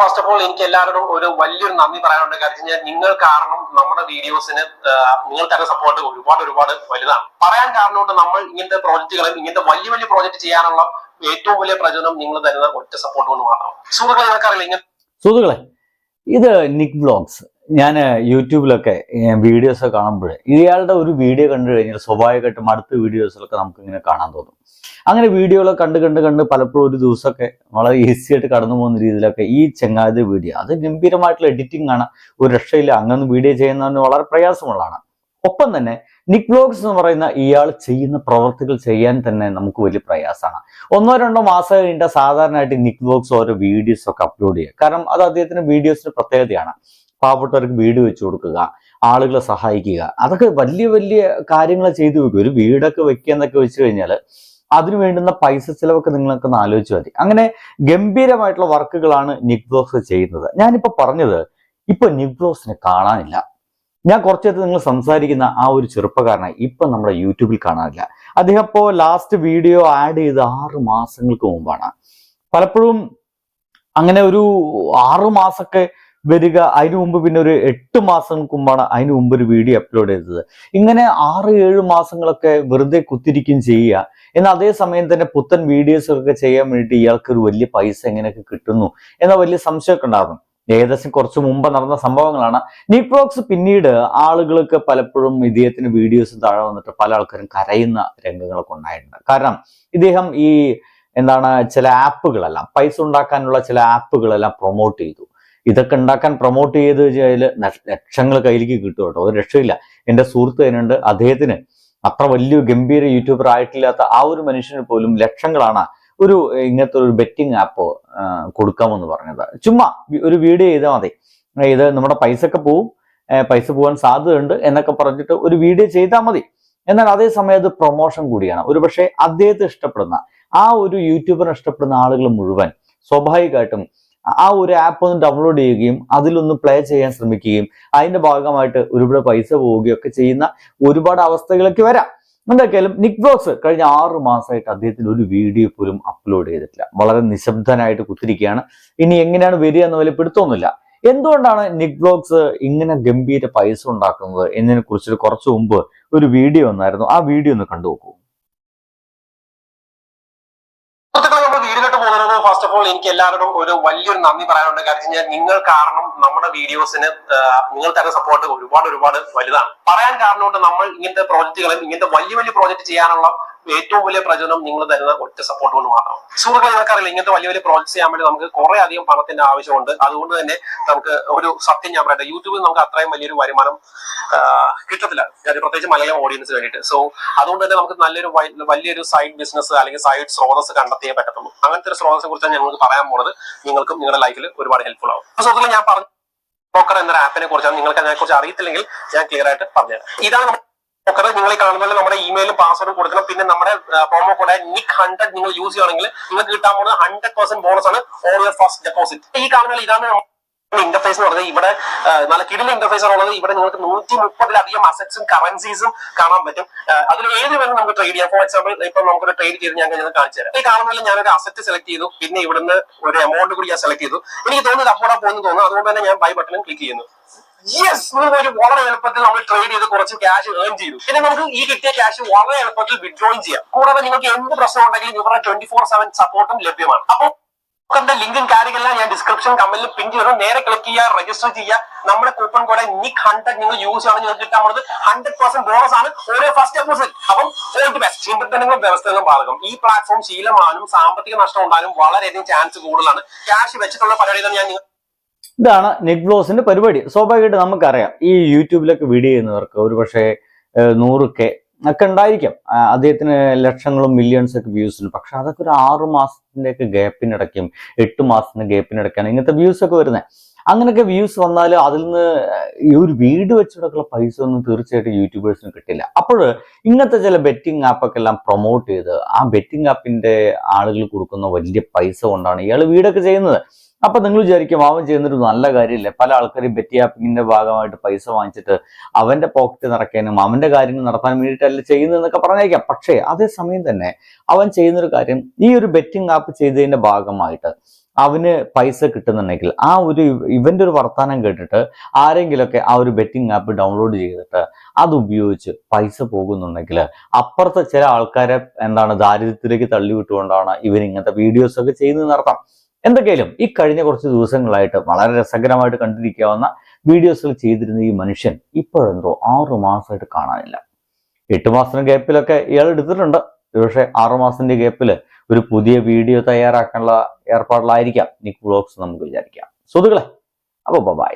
First of all എനിക്ക് എല്ലാവരോടും ഒരു വലിയൊരു നന്ദി പറയാനുണ്ട്. കാര്യം കഴിഞ്ഞാൽ നിങ്ങൾ കാരണം നമ്മുടെ വീഡിയോസിന് നിങ്ങൾ തരുന്ന സപ്പോർട്ട് ഒരുപാട് ഒരുപാട് വലുതാണ്. പറയാൻ കാരണം കൊണ്ട് നമ്മൾ ഇങ്ങനത്തെ പ്രോജക്റ്റുകളും ഇങ്ങനത്തെ വലിയ വലിയ പ്രോജക്റ്റ് ചെയ്യാനുള്ള ഏറ്റവും വലിയ പ്രചോദനം നിങ്ങൾ തരുന്ന ഒറ്റ സപ്പോർട്ട് കൊണ്ട് മാത്രം സുഹൃത്തുക്കളെ നിങ്ങൾക്കറിയില്ല സുഹൃത്തുക്കളെ ഇത് നിക് വ്ളോഗ്സ് ഞാൻ യൂട്യൂബിലൊക്കെ വീഡിയോസ് കാണുമ്പോൾ ഇയാളുടെ ഒരു വീഡിയോ കണ്ടു കഴിഞ്ഞാൽ സ്വാഭാവികമായിട്ടും അടുത്ത വീഡിയോസിലൊക്കെ നമുക്ക് ഇങ്ങനെ കാണാൻ തോന്നും. അങ്ങനെ വീഡിയോകളൊക്കെ കണ്ട് കണ്ട് കണ്ട് പലപ്പോഴും ഒരു ദിവസമൊക്കെ വളരെ ഈസി ആയിട്ട് കടന്നു പോകുന്ന രീതിയിലൊക്കെ ഈ ചെങ്ങാതി വീഡിയോ അത് ഗംഭീരമായിട്ടുള്ള എഡിറ്റിംഗ് ആണ്. ഒരു രക്ഷയില്ല. അങ്ങനെ വീഡിയോ ചെയ്യുന്നതിന് വളരെ പ്രയാസമുള്ളതാണ്. ഒപ്പം തന്നെ നിക് വ്ലോഗ്സ് എന്ന് പറയുന്ന ഇയാൾ ചെയ്യുന്ന പ്രവർത്തികൾ ചെയ്യാൻ തന്നെ നമുക്ക് വലിയ പ്രയാസമാണ്. ഒന്നോ രണ്ടോ മാസം കഴിഞ്ഞിട്ട് സാധാരണയായിട്ട് നിക് വ്ലോഗ്സ് ഓരോ വീഡിയോസ് ഒക്കെ അപ്ലോഡ് ചെയ്യുക. കാരണം അത് അദ്ദേഹത്തിന്റെ വീഡിയോസിന്റെ പ്രത്യേകതയാണ്. പാവപ്പെട്ടവർക്ക് വീട് വെച്ചു കൊടുക്കുക ആളുകളെ സഹായിക്കുക അതൊക്കെ വലിയ വലിയ കാര്യങ്ങൾ ചെയ്തു വെക്കുക ഒരു വീടൊക്കെ വെക്കുക എന്നൊക്കെ വെച്ച് കഴിഞ്ഞാൽ അതിനു വേണ്ടുന്ന പൈസ ചിലവൊക്കെ നിങ്ങളൊക്കെ ഒന്ന് ആലോചിച്ച് മതി. അങ്ങനെ ഗംഭീരമായിട്ടുള്ള വർക്കുകളാണ് നിക് ബ്ലോഗ്സ് ചെയ്യുന്നത്. ഞാനിപ്പോ പറഞ്ഞത് ഇപ്പൊ നിക് ബ്ലോഗ്സിനെ കാണാനില്ല. ഞാൻ കുറച്ചു നിങ്ങൾ സംസാരിക്കുന്ന ആ ഒരു ചെറുപ്പക്കാരനെ ഇപ്പൊ നമ്മുടെ യൂട്യൂബിൽ കാണാനില്ല. അദ്ദേഹം ഇപ്പോ ലാസ്റ്റ് വീഡിയോ ആഡ് ചെയ്ത് ആറ് മാസങ്ങൾക്ക് മുമ്പാണ്. പലപ്പോഴും അങ്ങനെ ഒരു ആറു മാസമൊക്കെ വരിക. അതിനു മുമ്പ് പിന്നെ ഒരു എട്ട് മാസങ്ങൾക്ക് മുമ്പാണ് അതിനു മുമ്പ് ഒരു വീഡിയോ അപ്ലോഡ് ചെയ്തത്. ഇങ്ങനെ ആറ് ഏഴ് മാസങ്ങളൊക്കെ വെറുതെ കുത്തിരിക്കും ചെയ്യുക. എന്നാൽ അതേ സമയം തന്നെ പുത്തൻ വീഡിയോസൊക്കെ ചെയ്യാൻ വേണ്ടിയിട്ട് ഇയാൾക്ക് ഒരു വലിയ പൈസ എങ്ങനെയൊക്കെ കിട്ടുന്നു എന്ന വലിയ സംശയമൊക്കെ ഉണ്ടായിരുന്നു. ഏകദേശം കുറച്ച് മുമ്പ് നടന്ന സംഭവങ്ങളാണ്. നീക്രോക്സ് പിന്നീട് ആളുകൾക്ക് പലപ്പോഴും ഇദ്ദേഹത്തിന് വീഡിയോസ് താഴെ വന്നിട്ട് പല ആൾക്കാരും കരയുന്ന രംഗങ്ങളൊക്കെ ഉണ്ടായിട്ടുണ്ട്. കാരണം ഇദ്ദേഹം ഈ എന്താണ് ചില ആപ്പുകളെല്ലാം പൈസ ഉണ്ടാക്കാനുള്ള ചില ആപ്പുകളെല്ലാം പ്രൊമോട്ട് ചെയ്തു. ഇതൊക്കെ ഉണ്ടാക്കാൻ പ്രൊമോട്ട് ചെയ്ത് കഴിഞ്ഞാൽ ലക്ഷങ്ങൾ കയ്യിലേക്ക് കിട്ടും കേട്ടോ. ഒരു രക്ഷയില്ല. എന്റെ സുഹൃത്ത് തന്നെയുണ്ട് അദ്ദേഹത്തിന് അത്ര വലിയ ഗംഭീര യൂട്യൂബർ ആയിട്ടില്ലാത്ത ആ ഒരു മനുഷ്യന് പോലും ലക്ഷങ്ങളാണ് ഒരു ഇങ്ങനത്തെ ഒരു ബെറ്റിംഗ് ആപ്പ് കൊടുക്കാമെന്ന് പറഞ്ഞത്. ചുമ്മാ ഒരു വീഡിയോ ചെയ്താൽ മതി. ഇത് നമ്മുടെ പൈസ ഒക്കെ പോവും പൈസ പോകാൻ സാധ്യതയുണ്ട് എന്നൊക്കെ പറഞ്ഞിട്ട് ഒരു വീഡിയോ ചെയ്താൽ മതി. എന്നാൽ അതേ സമയം അത് പ്രൊമോഷൻ കൂടിയാണ്. ഒരുപക്ഷെ അദ്ദേഹത്തെ ഇഷ്ടപ്പെടുന്ന ആ ഒരു യൂട്യൂബറിനെ ഇഷ്ടപ്പെടുന്ന ആളുകൾ മുഴുവൻ സ്വാഭാവികമായിട്ടും ആ ഒരു ആപ്പ് ഒന്ന് ഡൗൺലോഡ് ചെയ്യുകയും അതിലൊന്ന് പ്ലേ ചെയ്യാൻ ശ്രമിക്കുകയും അതിന്റെ ഭാഗമായിട്ട് ഒരുപാട് പൈസ പോവുകയൊക്കെ ചെയ്യുന്ന ഒരുപാട് അവസ്ഥകളൊക്കെ വരാം. എന്തൊക്കെയാലും നിക് ബോക്സ് കഴിഞ്ഞ ആറ് മാസമായിട്ട് അദ്ദേഹത്തിന് ഒരു വീഡിയോ പോലും അപ്ലോഡ് ചെയ്തിട്ടില്ല. വളരെ നിശബ്ദനായിട്ട് കുത്തിരിക്കുകയാണ്. ഇനി എങ്ങനെയാണ് വരിക എന്ന് വലിയ എന്തുകൊണ്ടാണ് നിക് ബ്ലോഗ്സ് ഇങ്ങനെ ഗംഭീര പൈസ ഉണ്ടാക്കുന്നത് എന്നതിനെ കുറിച്ച് കുറച്ചു മുമ്പ് ഒരു വീഡിയോ വന്നായിരുന്നു. ആ വീഡിയോ ഒന്ന് കണ്ടു നോക്കൂ ഫസ്റ്റ് ഓഫ് ഓൾ എനിക്ക് എല്ലാവരോടും ഒരു വലിയൊരു നന്ദി പറയാനുണ്ട്. കാര്യം നിങ്ങൾ കാരണം നമ്മുടെ വീഡിയോസിന് നിങ്ങൾ തരുന്ന സപ്പോർട്ട് ഒരുപാട് ഒരുപാട് വലുതാണ്. പറയാൻ കാരണം കൊണ്ട് നമ്മൾ ഇങ്ങനത്തെ പ്രോജക്റ്റുകളും ഇങ്ങനത്തെ വലിയ വലിയ പ്രോജക്റ്റ് ചെയ്യാനുള്ള ഏറ്റവും വലിയ പ്രചോദനം നിങ്ങൾ തരുന്ന ഒറ്റ സപ്പോർട്ട് കൊണ്ട് മാത്രം സുഹൃത്തുക്കളെ നിങ്ങൾക്കറിയില്ല ഇങ്ങനത്തെ വലിയ വലിയ പ്രോജക്റ്റ് ചെയ്യാൻ വേണ്ടി നമുക്ക് കുറെ അധികം പണത്തിന്റെ ആവശ്യമുണ്ട്. അതുകൊണ്ട് തന്നെ നമുക്ക് ഒരു സത്യം ഞാൻ പറയട്ടെ യൂട്യൂബിൽ നമുക്ക് അത്രയും വലിയൊരു വരുമാനം കിട്ടത്തില്ല. പ്രത്യേകിച്ച് മലയാളം ഓഡിയൻസ് വേണ്ടിയിട്ട്. സോ അതുകൊണ്ട് തന്നെ നമുക്ക് നല്ലൊരു വലിയൊരു സൈഡ് ബിസിനസ് അല്ലെങ്കിൽ സൈഡ് സ്രോതസ് കണ്ടെത്തിയേ പറ്റത്തുള്ളൂ. അങ്ങനത്തെ ഒരു സ്രോതസിനെ കുറിച്ചാണ് ഞങ്ങൾക്ക് പറയാൻ പോകുന്നത് നിങ്ങൾക്കും നിങ്ങളുടെ ലൈഫിൽ ഒരുപാട് ഹെൽപ്ഫുൾ ആവും. അപ്പൊ സുഹൃത്തുക്കളെ ഞാൻ പറഞ്ഞു ബ്രോക്കർ എന്നൊരു ആപ്പിനെ കുറിച്ചാണ് നിങ്ങൾക്ക് അതിനെ കുറിച്ച് അറിയത്തില്ലെങ്കിൽ ഞാൻ ക്ലിയർ ആയിട്ട് പറഞ്ഞുതരാം. ഇതാണ് ബ്രോക്കർ നിങ്ങൾ ഈ നമ്മുടെ ഇമെയിലും പാസ്വേഡും കൊടുക്കണം. പിന്നെ നമ്മുടെ പ്രോമോ കോഡ് നിക് ഹൺഡ്രഡ് നിങ്ങൾ യൂസ് ചെയ്യുകയാണെങ്കിൽ നിങ്ങൾക്ക് കിട്ടാൻ പോകുന്നത് ഹൺഡ്രഡ് പെർസെന്റ് ബോണസ് ആണ് ഓൺ യുവർ ഫസ്റ്റ് ഡെപ്പോസിറ്റ് ഈ കാണുന്ന ഇതാണ് ഇന്റർഫേസ് എന്ന് പറയുന്നത്. ഇവിടെ നല്ല കിടില ഇന്റർഫേസ് ഉള്ളത്. ഇവിടെ നിങ്ങൾക്ക് നൂറ്റി മുപ്പതിലധികം അസറ്റ്സും കറൻസീസും കാണാൻ പറ്റും. അതിൽ ഏത് വേണം നമുക്ക് ട്രേഡ് ചെയ്യാം? ഫോർ എക്സാമ്പിൾ ഇപ്പൊ നമുക്കൊരു ട്രേഡ് ചെയ്ത് ഞാൻ കഴിഞ്ഞത് കാണിച്ചു തരാം. ഈ കാണുന്നതിൽ ഞാൻ ഒരു അസറ്റ് സെലക്ട് ചെയ്തു. പിന്നെ ഇവിടുന്ന് ഒരു എമൗണ്ട് കൂടി ഞാൻ സെലക്ട് ചെയ്തു. എനിക്ക് തോന്നുന്നത് അപ്പോഴാ പോകുന്നു തോന്നുന്നു. അതുകൊണ്ട് തന്നെ ഞാൻ ബൈ ബട്ടണിൽ ക്ലിക്ക് ചെയ്യുന്നു. യെസ് ഒരു വളരെ എളുപ്പത്തിൽ നമ്മൾ ട്രേഡ് ചെയ്ത് കുറച്ച് ക്യാഷ് ഏൺ ചെയ്തു. പിന്നെ നമുക്ക് ഈ കിട്ടിയ ക്യാഷ് വളരെ എളുപ്പത്തിൽ വിഡ്രോയും ചെയ്യാം. കൂടാതെ നിങ്ങൾക്ക് എന്ത് പ്രശ്നം ഉണ്ടെങ്കിലും ഇവരുടെ ട്വന്റി ഫോർ സെവൻ സപ്പോർട്ടും ലഭ്യമാണ്. അപ്പോൾ ബ്രോക്കറിന്റെ ലിങ്കും കാര്യങ്ങളെല്ലാം ഞാൻ ഡിസ്ക്രിപ്ഷൻ കമന്റിൽ പിൻ ചെയ്യണം നേരെ ക്ലിക്ക് ചെയ്യുക രജിസ്റ്റർ ചെയ്യുക. നമ്മുടെ കൂപ്പൺ കോഡ് നിക് ഹൺഡ്രഡ് നിങ്ങൾ യൂസ് ചെയ്യണം നിങ്ങൾക്ക് കിട്ടാൻ പോകുന്നത് ഹൺഡ്രഡ് പെർസെന്റ് ബോണസ് ആണ്. ഓരോ ഫസ്റ്റ് ഡെപ്പോസിറ്റ് അപ്പം ഓൾ ബെസ്റ്റ് ചിന്തനങ്ങളും വ്യവസ്ഥകളും ബാധകം ഈ പ്ലാറ്റ്ഫോം ശീലമാനും സാമ്പത്തിക നഷ്ടം ഉണ്ടാകാനും വളരെയധികം ചാൻസ് കൂടുതലാണ്. ക്യാഷ് വെച്ചിട്ടുള്ള പരിപാടികൾ ഞാൻ നിങ്ങൾ ഇതാണ് നെറ്റ് ബ്ലോസിന്റെ പരിപാടി. സ്വാഭാവികമായിട്ട് നമുക്കറിയാം ഈ യൂട്യൂബിലൊക്കെ വീഡിയോ ചെയ്യുന്നവർക്ക് ഒരു പക്ഷേ നൂറ് കെ ഒക്കെ ഉണ്ടായിരിക്കാം. അദ്ദേഹത്തിന് ലക്ഷങ്ങളും മില്യൺസ് ഒക്കെ വ്യൂസ് ഉണ്ട്. പക്ഷെ അതൊക്കെ ഒരു ആറു മാസത്തിന്റെ ഒക്കെ ഗ്യാപ്പിനിടയ്ക്കും എട്ട് മാസത്തിന്റെ ഗ്യാപ്പിനിടയ്ക്കാണ് ഇങ്ങനത്തെ വ്യൂസ് ഒക്കെ വരുന്നത് അങ്ങനെയൊക്കെ വ്യൂസ് വന്നാൽ അതിൽ നിന്ന് ഈ ഒരു വീട് വെച്ചിടക്കുള്ള പൈസ ഒന്നും തീർച്ചയായിട്ടും യൂട്യൂബേഴ്സിന് കിട്ടില്ല. അപ്പോൾ ഇങ്ങനത്തെ ചില ബെറ്റിംഗ് ആപ്പൊക്കെ എല്ലാം പ്രൊമോട്ട് ചെയ്ത് ആ ബെറ്റിംഗ് ആപ്പിന്റെ ആളുകൾ കൊടുക്കുന്ന വലിയ പൈസ കൊണ്ടാണ് ഇയാൾ വീടൊക്കെ ചെയ്യുന്നത്. അപ്പൊ നിങ്ങൾ വിചാരിക്കും അവൻ ചെയ്യുന്നൊരു നല്ല കാര്യമില്ലേ? പല ആൾക്കാരും ബെറ്റി ആപ്പിങ്ങിന്റെ ഭാഗമായിട്ട് പൈസ വാങ്ങിച്ചിട്ട് അവന്റെ പോക്കറ്റ് നിറയ്ക്കാനും അവന്റെ കാര്യങ്ങൾ നടത്താൻ വേണ്ടിയിട്ടല്ല ചെയ്യുന്നതെന്നൊക്കെ പറഞ്ഞേക്കാം. പക്ഷേ അതേസമയം തന്നെ അവൻ ചെയ്യുന്നൊരു കാര്യം ഈ ഒരു ബെറ്റിംഗ് ആപ്പ് ചെയ്തതിന്റെ ഭാഗമായിട്ട് അവന് പൈസ കിട്ടുന്നുണ്ടെങ്കിൽ ആ ഒരു ഇവന്റെ ഒരു വർത്തമാനം കേട്ടിട്ട് ആരെങ്കിലുമൊക്കെ ആ ഒരു ബെറ്റിംഗ് ആപ്പ് ഡൗൺലോഡ് ചെയ്തിട്ട് അത് ഉപയോഗിച്ച് പൈസ പോകുന്നുണ്ടെങ്കിൽ അപ്പുറത്തെ ചില ആൾക്കാരെ എന്താണ് ദാരിദ്ര്യത്തിലേക്ക് തള്ളിവിട്ടുകൊണ്ടാണ് ഇവൻ ഇങ്ങനത്തെ വീഡിയോസ് ഒക്കെ ചെയ്യുന്നത് നടത്താം. എന്തൊക്കെയാലും ഈ കഴിഞ്ഞ കുറച്ച് ദിവസങ്ങളായിട്ട് വളരെ രസകരമായിട്ട് കണ്ടിരിക്കാവുന്ന വീഡിയോസുകൾ ചെയ്തിരുന്ന ഈ മനുഷ്യൻ ഇപ്പോഴെന്തോ ആറു മാസമായിട്ട് കാണാനില്ല. എട്ട് മാസത്തിന് ഗ്യാപ്പിലൊക്കെ ഇയാൾ എടുത്തിട്ടുണ്ട്. പക്ഷേ ആറു മാസത്തിന്റെ ഗ്യാപ്പിൽ ഒരു പുതിയ വീഡിയോ തയ്യാറാക്കാനുള്ള ഏർപ്പാടിലായിരിക്കാം. നിക്ക് വ്ളോഗ്സ് നമുക്ക് വിചാരിക്കാം. സുഹൃത്തുക്കളെ അപ്പോൾ ബൈ